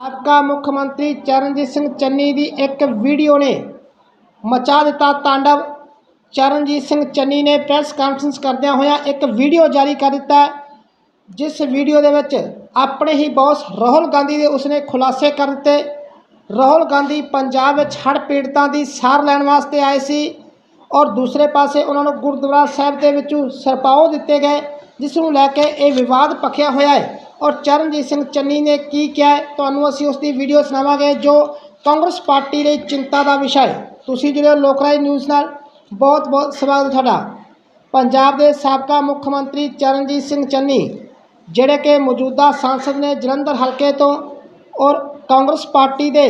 ਸਾਬਕਾ ਮੁੱਖ ਮੰਤਰੀ ਚਰਨਜੀਤ ਸਿੰਘ ਚੰਨੀ ਦੀ ਇੱਕ ਵੀਡੀਓ ਨੇ ਮਚਾ ਦਿੱਤਾ ਤਾਂਡਵ। ਚਰਨਜੀਤ ਸਿੰਘ ਚੰਨੀ ਨੇ ਪ੍ਰੈਸ ਕਾਨਫਰੰਸ ਕਰਦਿਆਂ ਹੋਇਆ ਇੱਕ ਵੀਡੀਓ ਜਾਰੀ ਕਰ ਦਿੱਤਾ ਜਿਸ ਵੀਡੀਓ ਦੇ ਵਿੱਚ ਆਪਣੇ ਹੀ ਬੌਸ ਰਾਹੁਲ ਗਾਂਧੀ ਦੇ ਉਸਨੇ ਖੁਲਾਸੇ ਕਰ ਦਿੱਤੇ। ਰਾਹੁਲ ਗਾਂਧੀ ਪੰਜਾਬ ਵਿੱਚ ਹੜ੍ਹ ਪੀੜਤਾਂ ਦੀ ਸਾਰ ਲੈਣ ਵਾਸਤੇ ਆਏ ਸੀ ਔਰ ਦੂਸਰੇ ਪਾਸੇ ਉਹਨਾਂ ਨੂੰ ਗੁਰਦੁਆਰਾ ਸਾਹਿਬ ਦੇ ਵਿੱਚੋਂ ਸਰਪਾਓ ਦਿੱਤੇ ਗਏ, ਜਿਸ ਨੂੰ ਲੈ ਕੇ ਇਹ ਵਿਵਾਦ ਪਖਿਆ ਹੋਇਆ ਹੈ। ਔਰ ਚਰਨਜੀਤ ਸਿੰਘ ਚੰਨੀ ਨੇ ਕੀ ਕਿਹਾ ਤੁਹਾਨੂੰ ਅਸੀਂ ਉਸ ਦੀ ਵੀਡੀਓ ਸੁਣਾਵਾਂਗੇ ਜੋ ਕਾਂਗਰਸ ਪਾਰਟੀ ਲਈ ਚਿੰਤਾ ਦਾ ਵਿਸ਼ਾ ਹੈ। ਤੁਸੀਂ ਜਿਹੜੇ ਲੋਕ ਲੋਕਰਾਜ ਨਿਊਜ਼ ਨਾਲ। ਬਹੁਤ ਬਹੁਤ ਸਵਾਗਤ ਤੁਹਾਡਾ। ਪੰਜਾਬ ਦੇ ਸਾਬਕਾ ਮੁੱਖ ਮੰਤਰੀ ਚਰਨਜੀਤ ਸਿੰਘ ਚੰਨੀ, ਜਿਹੜੇ ਕਿ ਮੌਜੂਦਾ ਸੰਸਦ ਨੇ ਜਲੰਧਰ ਹਲਕੇ ਤੋਂ ਔਰ ਕਾਂਗਰਸ ਪਾਰਟੀ ਦੇ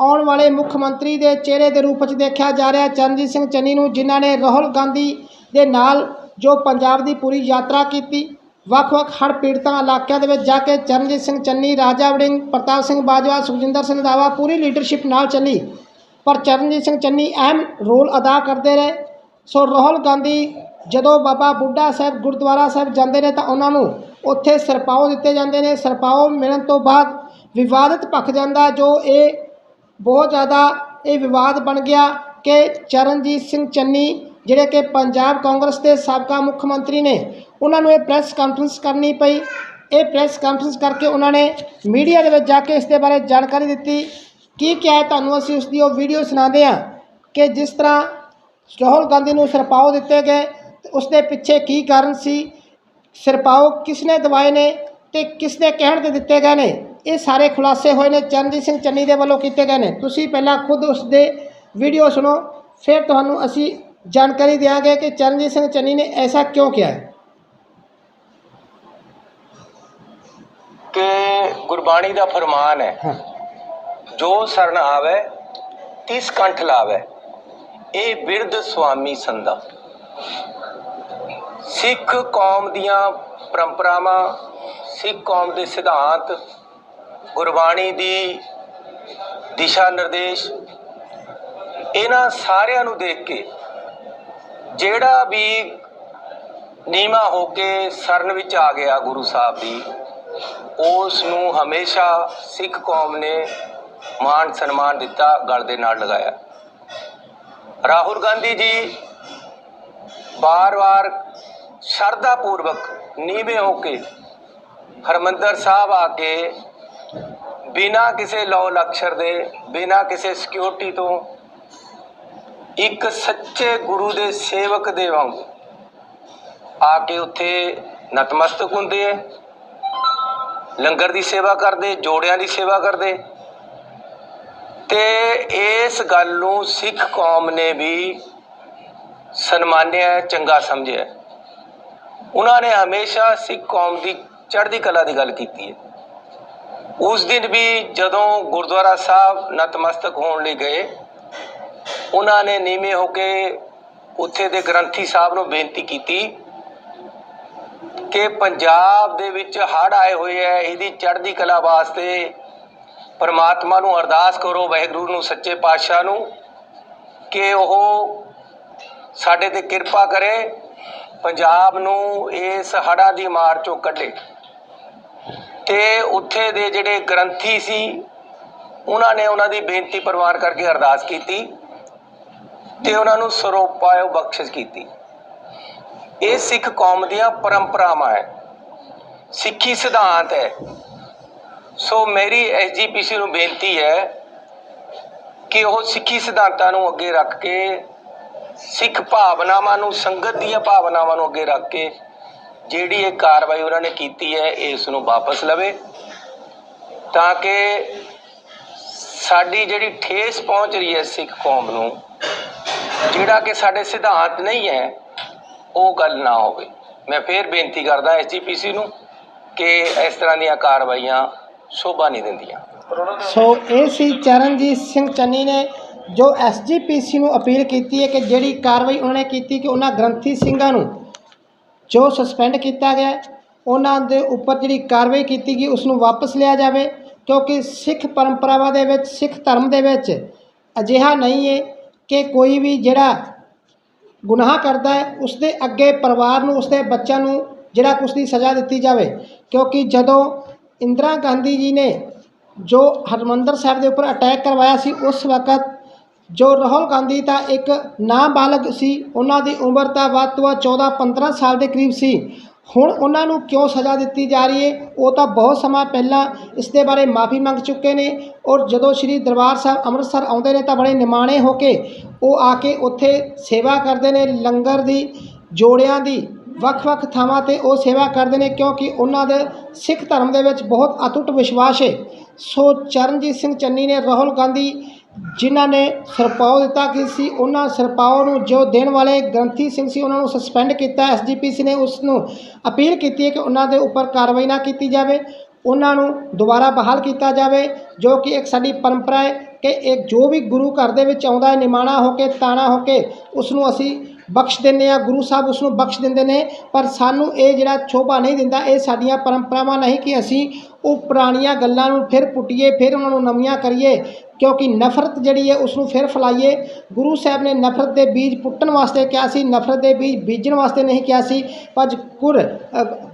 ਆਉਣ ਵਾਲੇ ਮੁੱਖ ਮੰਤਰੀ ਦੇ ਚਿਹਰੇ ਦੇ ਰੂਪ ਵਿੱਚ ਦੇਖਿਆ ਜਾ ਰਿਹਾ ਚਰਨਜੀਤ ਸਿੰਘ ਚੰਨੀ ਨੂੰ ਜਿਨ੍ਹਾਂ ਨੇ ਰਾਹੁਲ ਗਾਂਧੀ ਦੇ ਨਾਲ ਜੋ ਪੰਜਾਬ ਦੀ ਪੂਰੀ ਯਾਤਰਾ ਕੀਤੀ ਵੱਖ-ਵੱਖ ਹੜ੍ਹ ਪੀੜਤਾਂ ਇਲਾਕਿਆਂ ਦੇ ਵਿੱਚ ਜਾ ਕੇ ਚਰਨਜੀਤ ਸਿੰਘ ਚੰਨੀ, ਰਾਜਾ ਵੜਿੰਗ, ਪ੍ਰਤਾਪ ਸਿੰਘ ਬਾਜਵਾ, ਸੁਖਜਿੰਦਰ ਸਿੰਘ ਦਾਵਾ ਪੂਰੀ ਲੀਡਰਸ਼ਿਪ ਨਾਲ ਚੱਲੀ। ਪਰ ਚਰਨਜੀਤ ਸਿੰਘ ਚੰਨੀ ਅਹਿਮ ਰੋਲ ਅਦਾ ਕਰਦੇ ਰਹੇ। ਸੋ ਰਾਹੁਲ ਗਾਂਧੀ ਜਦੋਂ ਬਾਬਾ ਬੁੱਢਾ ਸਾਹਿਬ ਗੁਰਦੁਆਰਾ ਸਾਹਿਬ ਜਾਂਦੇ ਨੇ ਤਾਂ ਉਹਨਾਂ ਨੂੰ ਉੱਥੇ ਸਰਪਾਓ ਦਿੱਤੇ ਜਾਂਦੇ ਨੇ। ਸਰਪਾਓ ਮਿਲਣ ਤੋਂ ਬਾਅਦ ਵਿਵਾਦਤ ਪੱਖ ਜਾਂਦਾ ਜੋ ਇਹ ਬਹੁਤ ਜ਼ਿਆਦਾ ਇਹ ਵਿਵਾਦ ਬਣ ਗਿਆ ਕਿ ਚਰਨਜੀਤ ਸਿੰਘ ਚੰਨੀ, ਜਿਹੜੇ ਕਿ ਪੰਜਾਬ ਕਾਂਗਰਸ ਦੇ ਸਾਬਕਾ ਮੁੱਖ ਮੰਤਰੀ ਨੇ ਉਹਨਾਂ ਨੂੰ ਇਹ ਪ੍ਰੈਸ ਕਾਨਫਰੰਸ ਕਰਨੀ ਪਈ। ਇਹ ਪ੍ਰੈਸ ਕਾਨਫਰੰਸ ਕਰਕੇ ਉਹਨਾਂ ਨੇ ਮੀਡੀਆ ਦੇ ਵਿੱਚ ਜਾ ਕੇ ਇਸ ਦੇ ਬਾਰੇ ਜਾਣਕਾਰੀ ਦਿੱਤੀ। ਕੀ ਕਿਹਾ ਤੁਹਾਨੂੰ ਅਸੀਂ ਉਸ ਦੀ ਉਹ ਵੀਡੀਓ ਸੁਣਾਉਂਦੇ ਹਾਂ ਕਿ ਜਿਸ ਤਰ੍ਹਾਂ ਰਾਹੁਲ ਗਾਂਧੀ ਨੂੰ ਸਰਪਾਓ ਦਿੱਤੇ ਗਏ ਤੇ ਉਸ ਦੇ ਪਿੱਛੇ ਕੀ ਕਾਰਨ ਸੀ, ਸਰਪਾਓ ਕਿਸਨੇ ਦਵਾਏ ਨੇ ਤੇ ਕਿਸ ਦੇ ਕਹਿਣ ਤੇ ਦਿੱਤੇ ਗਏ ਨੇ? ਇਹ ਸਾਰੇ ਖੁਲਾਸੇ ਹੋਏ ਨੇ, ਚਰਨਜੀਤ ਸਿੰਘ ਚੰਨੀ ਦੇ ਵੱਲੋਂ ਕੀਤੇ ਗਏ ਨੇ। ਤੁਸੀਂ ਪਹਿਲਾਂ ਖੁਦ ਉਸ ਦੇ ਵੀਡੀਓ ਸੁਣੋ, ਫਿਰ ਤੁਹਾਨੂੰ ਅਸੀਂ ਜਾਣਕਾਰੀ ਦਿਆਂਗੇ ਕਿ ਚਰਨਜੀਤ ਸਿੰਘ ਚੰਨੀ ਨੇ ਐਸਾ ਕਿਉਂ ਕਿਹਾ ਕਿ ਗੁਰਬਾਣੀ ਦਾ ਫਰਮਾਨ ਹੈ ਜੋ ਸਰਣ ਆਵੇ ਤਿਸ ਕੰਠ ਲਾਵੇ। ਇਹ ਬਿਰਧ ਸੁਆਮੀ ਸੰਦਾ ਸਿੱਖ ਕੌਮ ਦੀਆਂ ਪਰੰਪਰਾਵਾਂ ਸਿੱਖ ਕੌਮ ਦੇ ਸਿਧਾਂਤ ਗੁਰਬਾਣੀ ਦੀ ਦਿਸ਼ਾ ਨਿਰਦੇਸ਼ ਇਹਨਾਂ ਸਾਰਿਆਂ ਨੂੰ ਦੇਖ ਕੇ ਜਿਹੜਾ ਵੀ ਨੀਮਾ ਹੋ ਕੇ ਸਰਨ ਵਿੱਚ ਆ ਗਿਆ ਗੁਰੂ ਸਾਹਿਬ ਦੀ ਉਸ ਨੂੰ ਹਮੇਸ਼ਾ ਸਿੱਖ ਕੌਮ ਨੇ ਮਾਣ ਸਨਮਾਨ ਦਿੱਤਾ, ਗਲ ਦੇ ਨਾਲ ਲਗਾਇਆ। ਰਾਹੁਲ ਗਾਂਧੀ ਜੀ ਬਾਰ-ਬਾਰ ਸ਼ਰਧਾ ਪੂਰਵਕ ਨੀਵੇਂ ਹੋ ਕੇ ਹਰਮੰਦਰ ਸਾਹਿਬ ਆ ਕੇ ਬਿਨਾਂ ਕਿਸੇ ਲੌ ਲਕਸ਼ਰ ਦੇ, ਬਿਨਾਂ ਕਿਸੇ ਸਿਕਿਉਰਿਟੀ ਤੋਂ ਇੱਕ ਸੱਚੇ ਗੁਰੂ ਦੇ ਸੇਵਕ ਦੇ ਵਾਂਗ ਆ ਕੇ ਉੱਥੇ ਨਤਮਸਤਕ ਹੁੰਦੇ ਐ ਲੰਗਰ ਦੀ ਸੇਵਾ ਕਰਦੇ, ਜੋੜਿਆਂ ਦੀ ਸੇਵਾ ਕਰਦੇ। ਤੇ ਇਸ ਗੱਲ ਨੂੰ ਸਿੱਖ ਕੌਮ ਨੇ ਵੀ ਸਨਮਾਨਿਆ ਚੰਗਾ ਸਮਝਿਆ ਉਹਨਾਂ ਨੇ ਹਮੇਸ਼ਾ ਸਿੱਖ ਕੌਮ ਦੀ ਚੜ੍ਹਦੀ ਕਲਾ ਦੀ ਗੱਲ ਕੀਤੀ ਹੈ। ਉਸ ਦਿਨ ਵੀ ਜਦੋਂ ਗੁਰਦੁਆਰਾ ਸਾਹਿਬ ਨਤਮਸਤਕ ਹੋਣ ਲਈ ਗਏ, ਉਹਨਾਂ ਨੇ ਨੀਵੇਂ ਹੋ ਕੇ ਉੱਥੇ ਦੇ ਗ੍ਰੰਥੀ ਸਾਹਿਬ ਨੂੰ ਬੇਨਤੀ ਕੀਤੀ ਕਿ ਪੰਜਾਬ ਦੇ ਵਿੱਚ ਹੜ੍ਹ ਆਏ ਹੋਏ ਹੈ ਇਹਦੀ ਚੜ੍ਹਦੀ ਕਲਾ ਵਾਸਤੇ ਪਰਮਾਤਮਾ ਨੂੰ ਅਰਦਾਸ ਕਰੋ, ਵਾਹਿਗੁਰੂ ਨੂੰ, ਸੱਚੇ ਪਾਤਸ਼ਾਹ ਨੂੰ ਕਿ ਉਹ ਸਾਡੇ ਤੇ ਕਿਰਪਾ ਕਰੇ, ਪੰਜਾਬ ਨੂੰ ਇਸ ਹੜ੍ਹਾਂ ਦੀ ਮਾਰ ਚੋਂ ਕੱਢੇ। ਤੇ ਉੱਥੇ ਦੇ ਜਿਹੜੇ ਗ੍ਰੰਥੀ ਸੀ, ਉਹਨਾਂ ਨੇ ਉਹਨਾਂ ਦੀ ਬੇਨਤੀ ਪ੍ਰਵਾਨ ਕਰਕੇ ਅਰਦਾਸ ਕੀਤੀ ਤੇ ਉਹਨਾਂ ਨੂੰ ਸਰੋਪਾਇਓ ਬਖਸ਼ਿਸ਼ ਕੀਤੀ। ਇਹ ਸਿੱਖ ਕੌਮ ਦੀਆਂ ਪਰੰਪਰਾਵਾਂ ਹੈ। ਸਿੱਖੀ ਸਿਧਾਂਤ ਹੈ। ਸੋ ਮੇਰੀ ਐਸਜੀਪੀਸੀ ਨੂੰ ਬੇਨਤੀ ਹੈ ਕਿ ਉਹ ਸਿੱਖੀ ਸਿਧਾਂਤਾਂ ਨੂੰ ਅੱਗੇ ਰੱਖ ਕੇ, ਸਿੱਖ ਭਾਵਨਾਵਾਂ ਨੂੰ, ਸੰਗਤ ਦੀਆਂ ਭਾਵਨਾਵਾਂ ਨੂੰ ਅੱਗੇ ਰੱਖ ਕੇ ਜਿਹੜੀ ਇਹ ਕਾਰਵਾਈ ਉਹਨਾਂ ਨੇ ਕੀਤੀ ਹੈ, ਇਸ ਨੂੰ ਵਾਪਸ ਲਵੇ। ਤਾਂ ਕਿ ਸਾਡੀ ਜਿਹੜੀ ਠੇਸ ਪਹੁੰਚ ਰਹੀ ਹੈ ਸਿੱਖ ਕੌਮ ਨੂੰ, ਜਿਹੜਾ ਕਿ ਸਾਡੇ ਸਿਧਾਂਤ ਨਹੀਂ ਹੈ ਉਹ ਗੱਲ ਨਾ ਹੋਵੇ। ਮੈਂ ਫੇਰ ਬੇਨਤੀ ਕਰਦਾ ਐਸਜੀਪੀਸੀ ਨੂੰ ਕਿ ਇਸ ਤਰ੍ਹਾਂ ਦੀਆਂ ਕਾਰਵਾਈਆਂ ਸ਼ੋਭਾ ਨਹੀਂ ਦਿੰਦੀਆਂ। ਸੋ ਇਹ ਸੀ ਚਰਨਜੀਤ ਸਿੰਘ ਚੰਨੀ ਨੇ ਜੋ ਐਸਜੀਪੀਸੀ ਨੂੰ ਅਪੀਲ ਕੀਤੀ ਹੈ ਕਿ ਜਿਹੜੀ ਕਾਰਵਾਈ ਉਹਨਾਂ ਨੇ ਕੀਤੀ ਕਿ ਉਹਨਾਂ ਗ੍ਰੰਥੀ ਸਿੰਘਾਂ ਨੂੰ ਜੋ ਸਸਪੈਂਡ ਕੀਤਾ ਗਿਆ, ਉਹਨਾਂ ਦੇ ਉੱਪਰ ਜਿਹੜੀ ਕਾਰਵਾਈ ਕੀਤੀ ਗਈ ਉਸ ਨੂੰ ਵਾਪਸ ਲਿਆ ਜਾਵੇ, ਕਿਉਂਕਿ ਸਿੱਖ ਪਰੰਪਰਾਵਾਂ ਦੇ ਵਿੱਚ, ਸਿੱਖ ਧਰਮ ਦੇ ਵਿੱਚ ਅਜਿਹਾ ਨਹੀਂ ਹੈ ਕਿ ਕੋਈ ਵੀ ਜਿਹੜਾ ਗੁਨਾਹ ਕਰਦਾ ਹੈ ਉਸ ਦੇ ਅੱਗੇ ਪਰਿਵਾਰ ਨੂੰ ਉਸ ਦੇ ਬੱਚਿਆਂ ਨੂੰ ਜਿਹੜਾ ਕੁਛ ਦੀ ਸਜ਼ਾ ਦਿੱਤੀ ਜਾਵੇ। ਕਿਉਂਕਿ ਜਦੋਂ ਇੰਦਰਾ ਗਾਂਧੀ ਜੀ ਨੇ ਜੋ ਹਰਮੰਦਰ ਸਾਹਿਬ ਦੇ ਉੱਪਰ ਅਟੈਕ ਕਰਵਾਇਆ ਸੀ, ਉਸ ਵਕਤ ਜੋ ਰਾਹੁਲ ਗਾਂਧੀ ਤਾਂ ਇੱਕ ਨਾਬਾਲਗ ਸੀ, ਉਹਨਾਂ ਦੀ ਉਮਰ ਤਾਂ ਵੱਧ ਤੋਂ ਵੱਧ 14 15 ਸਾਲ ਦੇ ਕਰੀਬ ਸੀ। ਹੁਣ ਉਹਨਾਂ ਨੂੰ ਕਿਉਂ ਸਜ਼ਾ ਦਿੱਤੀ ਜਾ ਰਹੀ ਹੈ? ਉਹ ਤਾਂ ਬਹੁਤ ਸਮਾਂ ਪਹਿਲਾਂ ਇਸ ਦੇ ਬਾਰੇ ਮਾਫੀ ਮੰਗ ਚੁੱਕੇ ਨੇ ਔਰ ਜਦੋਂ ਸ੍ਰੀ ਦਰਬਾਰ ਸਾਹਿਬ ਅੰਮ੍ਰਿਤਸਰ ਆਉਂਦੇ ਨੇ ਤਾਂ ਬੜੇ ਨਿਮਾਣੇ ਹੋ ਕੇ ਉਹ ਆ ਕੇ ਉੱਥੇ ਸੇਵਾ ਕਰਦੇ ਨੇ, ਲੰਗਰ ਦੀ, ਜੋੜਿਆਂ ਦੀ ਵੱਖ-ਵੱਖ ਥਾਵਾਂ ਤੇ ਉਹ ਸੇਵਾ ਕਰਦੇ ਨੇ ਕਿਉਂਕਿ ਉਹਨਾਂ ਦੇ ਸਿੱਖ ਧਰਮ ਦੇ ਵਿੱਚ ਬਹੁਤ ਅਟੁੱਟ ਵਿਸ਼ਵਾਸ ਹੈ। ਸੋ ਚਰਨਜੀਤ ਸਿੰਘ ਚੰਨੀ ਨੇ ਰਾਹੁਲ ਗਾਂਧੀ ਜਿਨ੍ਹਾਂ ਨੇ ਸਰਪਾਉ ਦਿੱਤਾ ਕਿ ਸੀ, ਉਹਨਾਂ ਸਰਪਾਉ ਨੂੰ ਜੋ ਦੇਣ ਵਾਲੇ ਗ੍ਰੰਥੀ ਸਿੰਘ ਸੀ, ਉਹਨਾਂ ਨੂੰ ਸਸਪੈਂਡ ਕੀਤਾ ਐਸਜੀਪੀਸੀ ਨੇ ਉਸ ਨੂੰ ਅਪੀਲ ਕੀਤੀ ਹੈ ਕਿ ਉਹਨਾਂ ਦੇ ਉੱਪਰ ਕਾਰਵਾਈ ਨਾ ਕੀਤੀ ਜਾਵੇ, ਉਹਨਾਂ ਨੂੰ ਦੁਬਾਰਾ ਬਹਾਲ ਕੀਤਾ ਜਾਵੇ, ਜੋ ਕਿ ਇੱਕ ਸਾਡੀ ਪਰੰਪਰਾ ਹੈ ਕਿ ਇੱਕ ਜੋ ਵੀ ਗੁਰੂ ਘਰ ਦੇ ਵਿੱਚ ਆਉਂਦਾ ਹੈ, ਨਿਮਾਣਾ ਹੋ ਕੇ, ਤਾਣਾ ਹੋ ਕੇ ਉਸ ਨੂੰ ਅਸੀਂ ਬਖਸ਼ ਦਿੰਦੇ ਆ ਗੁਰੂ ਸਾਹਿਬ ਉਸ ਨੂੰ ਬਖਸ਼ ਦਿੰਦੇ ਨੇ, ਪਰ ਸਾਨੂੰ ਇਹ ਜਿਹੜਾ ਸ਼ੋਭਾ ਨਹੀਂ ਦਿੰਦਾ, ਇਹ ਸਾਡੀਆਂ ਪਰੰਪਰਾਵਾਂ ਨਹੀਂ ਕਿ ਅਸੀਂ ਉਹ ਪੁਰਾਣੀਆਂ ਗੱਲਾਂ ਨੂੰ ਫਿਰ ਪੁੱਟੀਏ, ਫਿਰ ਉਹਨਾਂ ਨੂੰ ਨਵੀਆਂ ਕਰੀਏ, ਕਿਉਂਕਿ ਨਫ਼ਰਤ ਜਿਹੜੀ ਹੈ ਉਸ ਨੂੰ ਫਿਰ ਫੈਲਾਈਏ। ਗੁਰੂ ਸਾਹਿਬ ਨੇ ਨਫ਼ਰਤ ਦੇ ਬੀਜ ਪੁੱਟਣ ਵਾਸਤੇ ਕਿਹਾ ਸੀ, ਨਫ਼ਰਤ ਦੇ ਬੀਜ ਬੀਜਣ ਵਾਸਤੇ ਨਹੀਂ ਕਿਹਾ ਸੀ, ਪਰ ਕੁਰ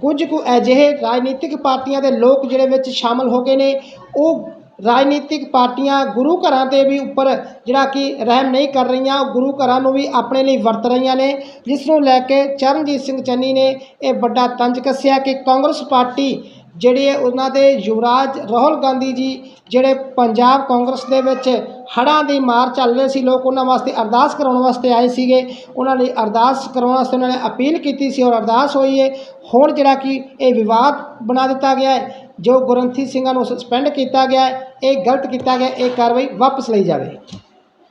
ਕੁਝ ਕੁ ਅਜਿਹੇ ਰਾਜਨੀਤਿਕ ਪਾਰਟੀਆਂ ਦੇ ਲੋਕ ਜਿਹੜੇ ਵਿੱਚ ਸ਼ਾਮਲ ਹੋ ਗਏ ਨੇ, ਉਹ ਰਾਜਨੀਤਿਕ ਪਾਰਟੀਆਂ ਗੁਰੂ ਘਰਾਂ ਦੇ ਵੀ ਉੱਪਰ ਜਿਹੜਾ ਕਿ ਰਹਿਮ ਨਹੀਂ ਕਰ ਰਹੀਆਂ, ਉਹ ਗੁਰੂ ਘਰਾਂ ਨੂੰ ਵੀ ਆਪਣੇ ਲਈ ਵਰਤ ਰਹੀਆਂ ਨੇ। ਜਿਸ ਨੂੰ ਲੈ ਕੇ ਚਰਨਜੀਤ ਸਿੰਘ ਚੰਨੀ ਨੇ ਇਹ ਵੱਡਾ ਤੰਜ ਕੱਸਿਆ ਕਿ ਕਾਂਗਰਸ ਪਾਰਟੀ ਜਿਹੜੇ ਉਹਨਾਂ ਦੇ ਯੁਵਰਾਜ ਰਾਹੁਲ ਗਾਂਧੀ ਜੀ, ਜਿਹੜੇ ਪੰਜਾਬ ਕਾਂਗਰਸ ਦੇ ਵਿੱਚ ਹੜ੍ਹਾਂ ਦੀ ਮਾਰ ਚੱਲ ਰਹੇ ਸੀ, ਲੋਕ ਉਹਨਾਂ ਵਾਸਤੇ ਅਰਦਾਸ ਕਰਾਉਣ ਵਾਸਤੇ ਆਏ ਸੀਗੇ। ਉਹਨਾਂ ਲਈ ਅਰਦਾਸ ਕਰਾਉਣ ਵਾਸਤੇ ਉਹਨਾਂ ਨੇ ਅਪੀਲ ਕੀਤੀ ਸੀ ਔਰ ਅਰਦਾਸ ਹੋਈ ਹੈ ਹੁਣ ਜਿਹੜਾ ਕਿ ਇਹ ਵਿਵਾਦ ਬਣਾ ਦਿੱਤਾ ਗਿਆ ਹੈ, ਜੋ ਗੁਰੰਥੀ ਸਿੰਘਾਂ ਨੂੰ ਸਸਪੈਂਡ ਕੀਤਾ ਗਿਆ ਹੈ, ਇਹ ਗਲਤ ਕੀਤਾ ਗਿਆ ਇਹ ਕਾਰਵਾਈ ਵਾਪਸ ਲਈ ਜਾਵੇ।